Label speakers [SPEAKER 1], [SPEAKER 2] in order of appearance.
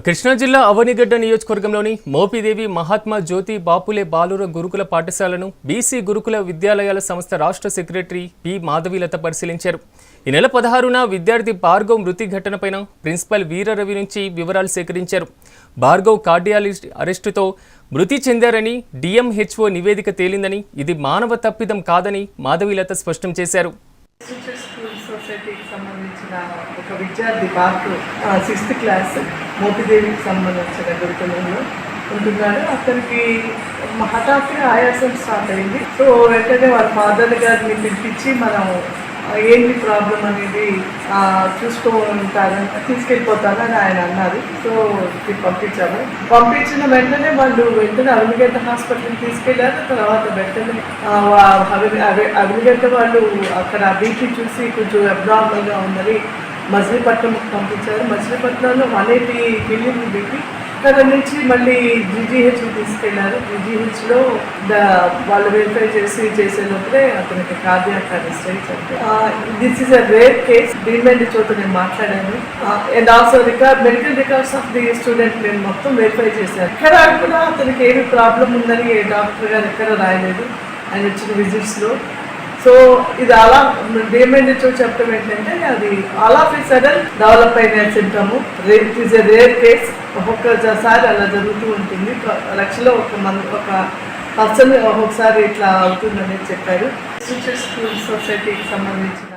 [SPEAKER 1] కృష్ణా జిల్లా అవనిగడ్డ నియోజకవర్గంలోని మోపిదేవి మహాత్మా జ్యోతి బాపులే బాలుర గురుకుల పాఠశాలను బీసీ గురుకుల విద్యాలయాల సంస్థ రాష్ట్ర సెక్రటరీ పి. మాధవీలత పరిశీలించారు. ఈ నెల పదహారున విద్యార్థి భార్గవ్ మృతి ఘటనపైన ప్రిన్సిపల్ వీరరవి నుంచి వివరాలు సేకరించారు. భార్గవ్ కార్డియాలిస్ట్ అరెస్టుతో మృతి చెందారని డిఎంహెచ్ఓ నివేదిక తేలిందని ఇది మానవ తప్పిదం కాదని మాధవీలత స్పష్టం చేశారు.
[SPEAKER 2] టీచర్ స్కూల్ సొసైటీకి సంబంధించిన ఒక విద్యార్థి బాబు సిక్స్త్ క్లాస్ మోపిదేవికి సంబంధించిన గురుకులంలో ఉంటున్నాడు. అతనికి హఠాత్తుగా ఆయాసం స్టార్ట్ అయింది. సో వెంటనే వాళ్ళ ఫాదర్ గారిని పిలిపించి మనం ఏంటి ప్రాబ్లం అనేది చూసుకో చూస్తూ తీసుకెళ్ళిపోతాను అని ఆయన అన్నారు. సో ఇది పంపించాము. పంపించిన వెంటనే వాళ్ళు వెంటనే అవినిగడ్డ హాస్పిటల్కి తీసుకెళ్ళారు తర్వాత వెంటనే ఆ, అవి- అవి- వాళ్ళు అక్కడ బీపీ చూసి కొంచెం అబ్నార్మల్గా ఉందని మచిలీపట్నంకి పంపించారు. మచిలీపట్నంలో వన్ ఎయిటీ మిలియన్ బీపీ అక్కడ నుంచి మళ్ళీ జీజీహెచ్ తీసుకెళ్ళారు జీజీహెచ్లో వాళ్ళు వెరిఫై చేసి చేసే లోపలే అతనికి కార్డియాక్ అరెస్ట్ అయ్యి చనిపోయారు this is a rare case డిమెండ్ చోట నేను మాట్లాడాను. And also record medical records of the student నేను మొత్తం వెరిఫై చేశాను. ఎక్కడ కూడా అతనికి ఏమి ప్రాబ్లం ఉందని ఏ డాక్టర్ గారు ఎక్కడ రాయలేదు. ఆయన వచ్చిన విజిట్స్లో సో ఇది అలా డిఎంఎన్హెచ్ఓ చెప్పడం ఏంటంటే అది all of it sudden develop అయిన symptom it is a rare case ఒక్కొక్కసారి అలా జరుగుతూ ఉంటుంది. లక్షలో ఒక మంది ఒక పర్సన్ ఒక్కొక్కసారి ఇట్లా అవుతుందని చెప్పారు. స్కూల్ సొసైటీకి సంబంధించిన